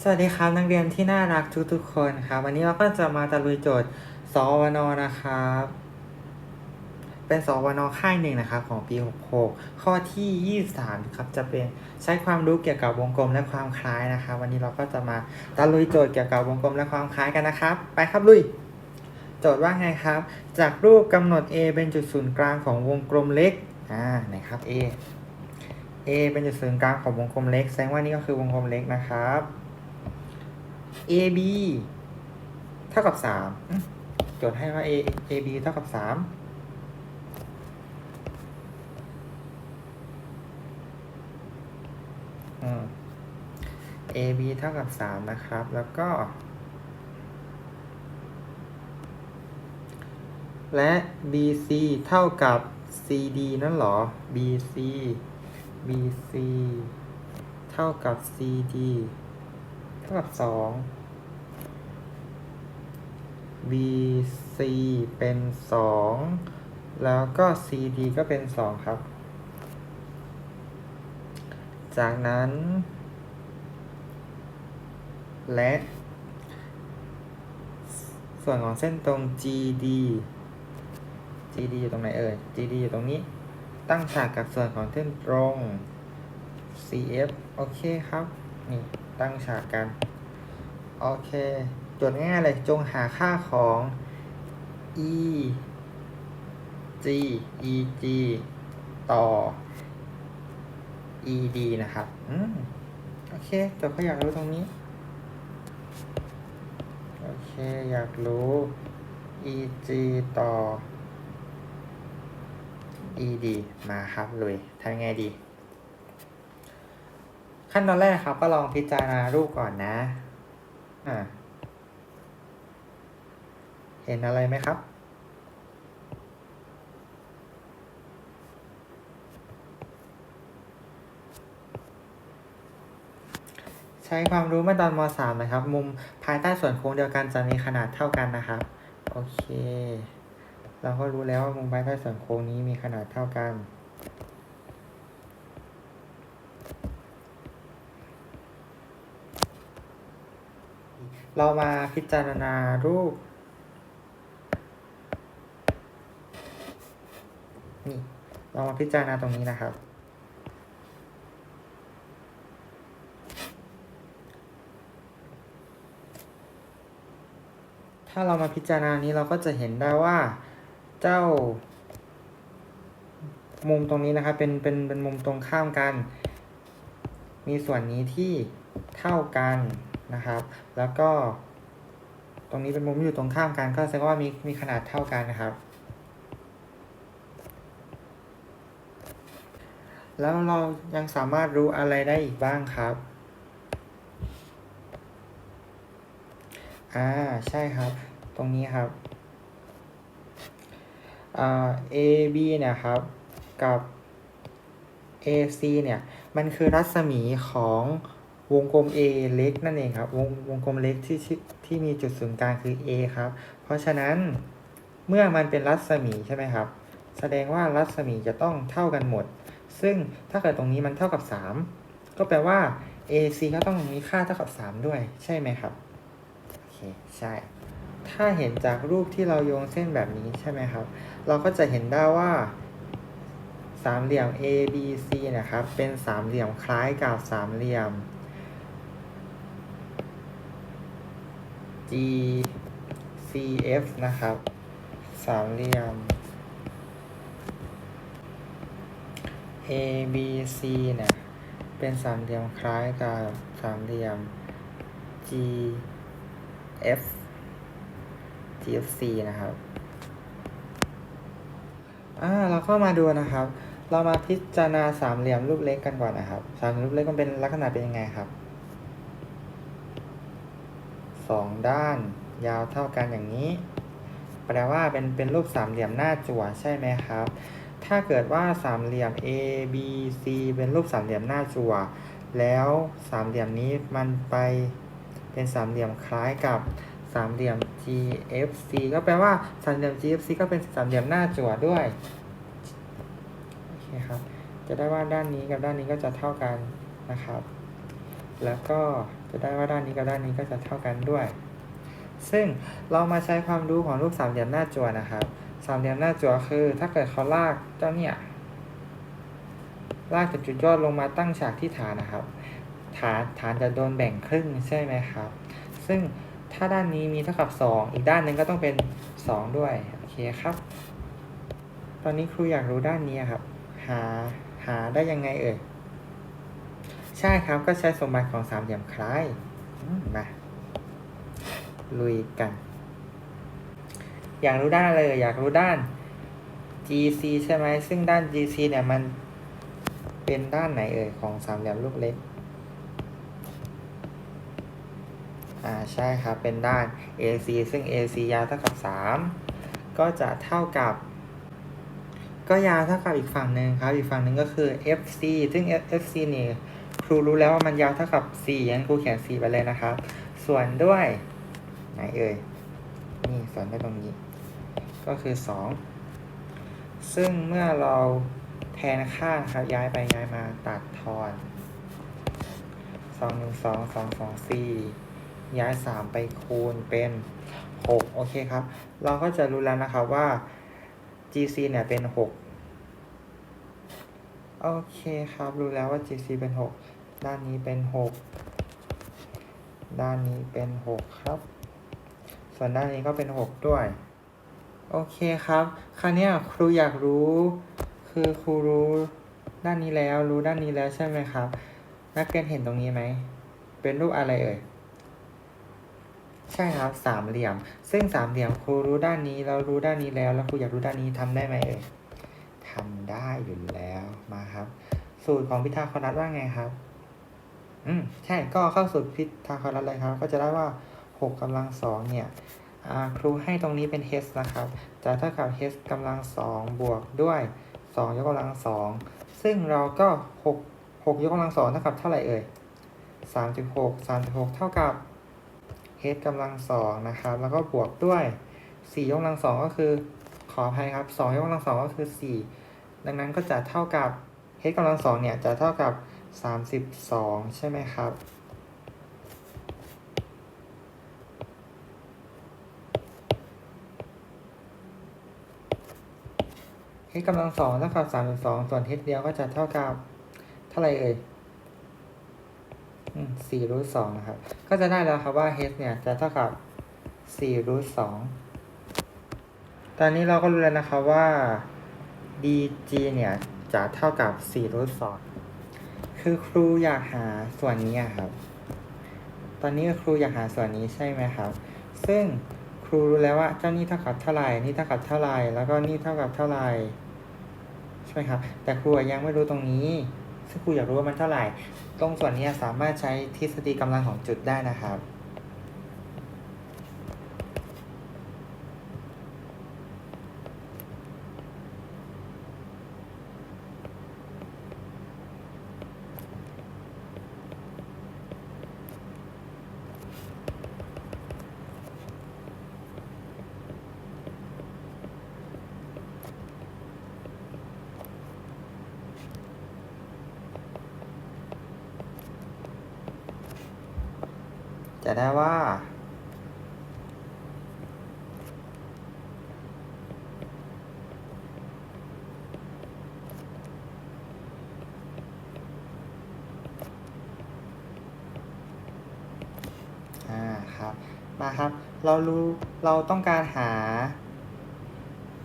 สวัสดีครับนักเรียนที่น่ารักทุกๆคนครับ วันนี้เราก็จะมาตะลุยโจทย์สวนนะครับ เป็นสวนค่ายหนึ่งนะครับของปี 66 ข้อที่ 23 ครับจะเป็นใช้ความรู้เกี่ยวกับวงกลมและความคล้ายนะครับ วันนี้เราก็จะมาตะลุยโจทย์เกี่ยวกับวงกลมและความคล้ายกันนะครับ ไปครับลุย โจทย์ว่าไงครับ จากรูปกำหนด A เป็นจุดศูนย์กลางของวงกลมเล็กอ่าไหนครับ A A เป็นจุดศูนย์กลางของวงกลมเล็กแสดงว่านี่ก็คือวงกลมเล็กนะครับ AB เท่ากับสามโจทย์ให้ว่า A AB เท่ากับสามอืม AB เท่ากับสามนะครับ แล้วก็ และ BC เท่ากับ CD นั่นหรอ BC BC เท่ากับ CD เท่ากับสอง BC เป็นสองแล้วก็ CD ก็เป็นสองครับ จากนั้น และ ส่วนของเส้นตรง GD GD อยู่ตรงไหนเอ่ย GD อยู่ตรงนี้ ตั้งฉากกับส่วนของเส้นตรง CF โอเคครับ นี่ตั้งฉากกัน โอเคโจทย์ง่ายเลยจงหาค่าของ e g e g ต่อ e d นะครับ อืม โอเคโจทย์เขาอยากรู้ตรงนี้ โอเค อยากรู้ e g ต่อ e d มาครับเลยทำไงดี ขั้นตอนแรกครับ ก็ลองพิจารณารูปก่อนนะ อ่า เห็นอะไรไหมครับ ใช้ความรู้เมื่อตอนม .3 นะครับ มุมภายใต้ส่วนโค้งเดียวกันจะมีขนาดเท่ากันนะครับ โอเค เราก็รู้แล้วว่ามุมภายใต้ส่วนโค้งนี้มีขนาดเท่ากัน เรามาพิจารณารูปนี่เรามาพิจารณาตรงนี้นะครับ ถ้าเรามาพิจารณานี้เราก็จะเห็นได้ว่าเจ้า มุมตรงนี้นะครับ เป็นเป็นเป็นมุมตรงข้ามกัน มีส่วนนี้ที่เท่ากัน นะครับ แล้วก็ ตรงนี้เป็นมุมที่อยู่ตรงข้ามกัน ก็แสดงว่ามีมีขนาดเท่ากันนะครับ แล้วเรายังสามารถรู้อะไรได้อีกบ้างครับอ่าใช่ครับ ตรงนี้ครับอ่า AB เนี่ยครับ กับ AC เนี่ย มันคือรัศมีของ วงกลม A เล็กนั่นเองครับวงวงกลมเล็กที่ที่มีจุดศูนย์กลางคือ A ครับ เพราะฉะนั้นเมื่อมันเป็นรัศมีใช่ไหมครับ แสดงว่ารัศมีจะต้องเท่ากันหมด ซึ่งถ้าเกิดตรงนี้มันเท่ากับ 3 ก็แปลว่า AC ก็ต้องมีค่าเท่ากับ 3 ด้วยใช่ไหมครับโอเคใช่ ถ้าเห็นจากรูปที่เราโยงเส้นแบบนี้ใช่ไหมครับ เราก็จะเห็นได้ว่าสามเหลี่ยม A B C นะครับ เป็นสามเหลี่ยมคล้ายกับสามเหลี่ยม G C F นะครับ สามเหลี่ยม A B C เนี่ย เป็นสามเหลี่ยมคล้ายกับสามเหลี่ยม G F G F C นะครับอ่าเราก็มาดูนะครับ เรามาพิจารณาสามเหลี่ยมรูปเล็กกันก่อนนะครับ สามเหลี่ยมรูปเล็กมันเป็นลักษณะเป็นยังไงครับ สองด้าน ยาวเท่ากันอย่างนี้ แปลว่าเป็นเป็นรูปสามเหลี่ยมหน้าจั่วใช่ไหมครับ ถ้าเกิดว่าสามเหลี่ยม A B C เป็นรูปสามเหลี่ยมหน้าจั่วแล้วสามเหลี่ยมนี้มันไปเป็นสามเหลี่ยมคล้ายกับสามเหลี่ยม GFC ก็แปลว่าสามเหลี่ยม GFC ก็เป็นสามเหลี่ยมหน้าจั่วด้วยโอเคครับจะได้ว่าด้านนี้กับด้านนี้ก็จะเท่ากันนะครับ แล้วก็ จะได้ว่าด้านนี้กับด้านนี้ก็จะเท่ากันด้วย ซึ่งเรามาใช้ความรู้ของรูปสามเหลี่ยมหน้าจั่วนะครับสามเหลี่ยมหน้าจั่วคือ ถ้าเกิดเขาลากเจ้าเนี่ยลากจากจุดยอดลงมาตั้งฉากที่ฐานนะครับ ฐานฐานจะโดนแบ่งครึ่งใช่ไหมครับ ซึ่งถ้าด้านนี้มีเท่ากับ 2 อีกด้านหนึ่งก็ต้องเป็น 2 ด้วย โอเคครับ ตอนนี้ครูอยากรู้ด้านนี้ครับ หาหาได้ยังไงเอ่ย ใช่ครับก็ใช้สมบัติของสามเหลี่ยมคล้ายมาลุยกัน อยากรู้ด้านเอ่ยอยากรู้ด้าน GC ใช่ไหมซึ่งด้าน GC เนี่ยมันเป็นด้านไหนเอ่ยของสามเหลี่ยมลูกเล็ก อ่าใช่ครับ เป็นด้าน AC ซึ่ง AC ยาวเท่ากับ 3 ก็จะเท่ากับ ก็ยาวเท่ากับอีกฝั่งหนึ่งครับ อีกฝั่งหนึ่งก็คือ FC ซึ่ง FC นี่ ครูรู้แล้วว่ามันยาวเท่ากับ4งั้นครูเขียน4ไปเลยนะครับ ส่วนด้วย ไหนเอ่ย นี่ส่วนด้วยตรงนี้ ก็คือ 2 ซึ่งเมื่อเราแทนข้าครับย้ายไปย้ายมาตัดทอนสองหนึ่งสองสองสองสี่ย้ายสามไปคูณเป็นหกโอเคครับ เราก็จะรู้แล้วนะครับว่า GC เนี่ยเป็นหกโอเคครับ รู้แล้วว่า GC เป็นหก ด้านนี้เป็นหกด้านนี้เป็นหกครับ ส่วนด้านนี้ก็เป็นหกด้วย โอเคครับคราวนี้ครูอยากรู้ คือครูรู้ด้านนี้แล้วรู้ด้านนี้แล้วใช่ไหมครับ นักเรียนเห็นตรงนี้ไหม เป็นรูปอะไรเอ่ยใช่ครับสามเหลี่ยม ซึ่งสามเหลี่ยมครูรู้ด้านนี้แล้วรู้ด้านนี้แล้ว แล้วครูอยากรู้ด้านนี้ทำได้ไหมเอ่ยทำได้อยู่แล้วมาครับ สูตรของพิทาโคนัสว่าไงครับ อืมใช่ก็เข้าสูตรพิทาโคนัสเลยครับ ก็จะได้ว่าหกกำลังสองเนี่ยครูให้ตรงนี้เป็น h นะครับจะเท่ากับ h กำลังสองบวกด้วยสองยกกำลังสองซึ่งเราก็หกหกยกกำลังสองเท่ากับเท่าไหร่เอ่ยสามจุดหกสามจุดหกเท่ากับ h กำลังสองนะครับ แล้วก็บวกด้วยสี่ยกกำลังสองก็คือ ขออภัยครับสองยกกำลังสองก็คือสี่ดังนั้นก็จะเท่ากับ h กำลังสองเนี่ยจะเท่ากับ สามสิบสองใช่ไหมครับ h กำลังสองเท่ากับสามสิบสองส่วน h เดียวก็จะเท่ากับเท่าไรเอ่ยสี่รูทสองนะครับ ก็จะได้แล้วครับว่า h เนี่ยจะเท่ากับสี่รูทสองตอนนี้เราก็รู้แล้วนะครับว่า dg เนี่ยจะเท่ากับสี่รูทสอง คือครูอยากหาส่วนนี้ครับ ตอนนี้ครูอยากหาส่วนนี้ใช่ไหมครับ ซึ่งครูรู้แล้วว่าเจ้านี่เท่ากับเท่าไหร่นี่เท่ากับเท่าไหร่แล้วก็นี่เท่ากับเท่าไหร่ใช่ไหมครับ แต่ครูยังไม่รู้ตรงนี้ ซึ่งครูอยากรู้ว่ามันเท่าไหร่ ตรงส่วนนี้สามารถใช้ทฤษฎีกำลังของจุดได้นะครับ จะได้ว่า อ่าครับ มาครับ เรารู้ เราต้องการหา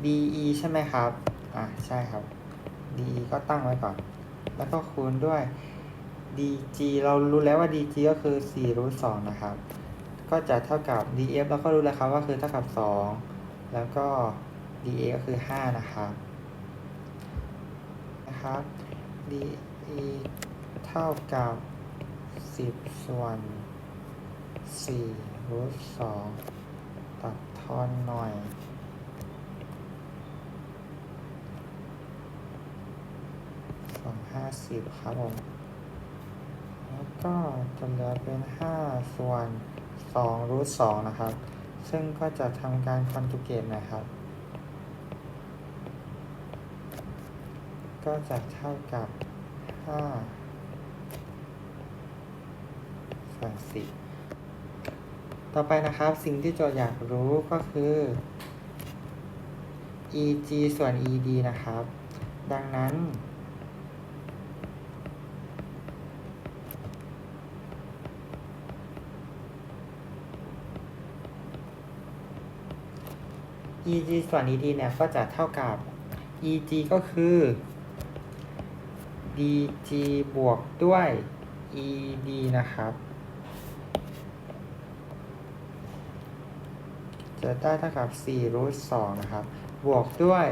DE ใช่ไหมครับ อ่าใช่ครับ DE ก็ตั้งไว้ก่อน แล้วก็คูณด้วย dg เรารู้แล้วว่า dg ก็คือ4รูท2นะครับ ก็จะเท่ากับ df เราก็รู้แล้วครับว่าคือเท่ากับ 2 แล้วก็ dA ก็คือ 5 นะครับนะครับ dE เท่ากับ 10 ส่วน4รูท2ตัดทอนหน่อยสองห้าสิบครับผม ก็จะเหลือเป็นห้าส่วนสองรูทสองนะครับ ซึ่งก็จะทำการคอนจูเกตนะครับ ก็จะเท่ากับห้าส่วนสี่ต่อไปนะครับสิ่งที่โจทย์อยากรู้ก็คือ eg ส่วน ed นะครับ ดังนั้น eg ส่วน ed เนี่ยก็จะเท่ากับ eg ก็คือ dg บวกด้วย ed นะครับ จะได้เท่ากับ4รูท2นะครับ บวกด้วย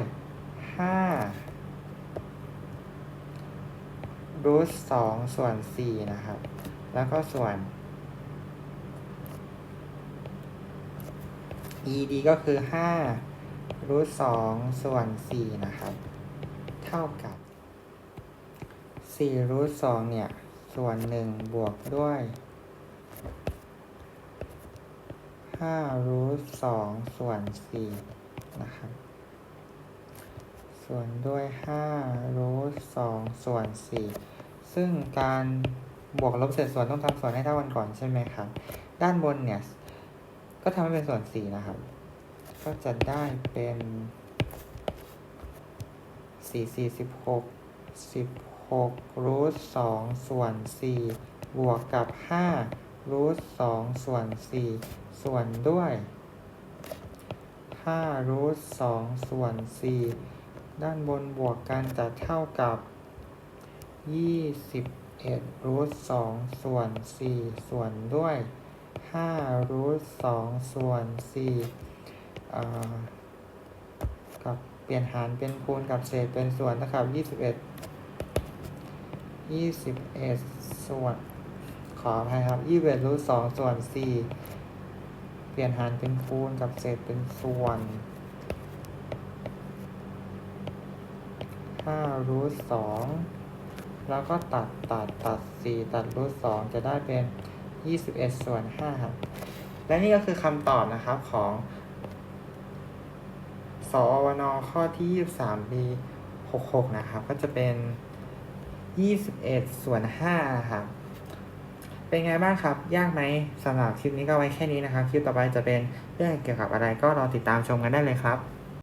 5รูท2ส่วน 4 นะครับ แล้วก็ส่วน ed ก็คือ 5 รูท2ส่วน4นะครับ เท่ากับ4รูท2เนี่ย ส่วน1บวกด้วย5รูท2ส่วน4นะครับ ส่วนด้วย5รูท2ส่วน4ซึ่งการบวกลบเศษส่วนต้องทำส่วนให้เท่ากันก่อนใช่ไหมครับ ด้านบนเนี่ย ก็ทำให้เป็นส่วน4นะครับ ก็จะได้เป็น 4 4 16 16รูท2ส่วน 4 บวกกับ 5 รูท2ส่วน 4 ส่วนด้วย 5 รูท2ส่วน 4 ด้านบนบวกกันจะเท่ากับ 21รูท2ส่วน 4 ส่วนด้วย5รูท2ส่วน4อ่ กับเปลี่ยนหารเป็นคูณกับเศษเป็นส่วนนะครับ21 21ส่วนขออภัยครับ21รูท2ส่วน4เปลี่ยนหารเป็นคูณกับเศษเป็นส่วน5รูท2แล้วก็ตัดตัดตัด4ตัดรูท2จะได้เป็น21ส่วน5ครับและนี่ก็คือคำตอบนะครับของ สอวนข้อที่ 23 b 66 นะครับ ก็จะเป็น 21 ส่วน5ครับ เป็นไงบ้างครับ ยากไหมสำหรับคลิปนี้ก็ไว้แค่นี้นะครับ คลิปต่อไปจะเป็นเรื่องเกี่ยวกับอะไรก็รอติดตามชมกันได้เลยครับ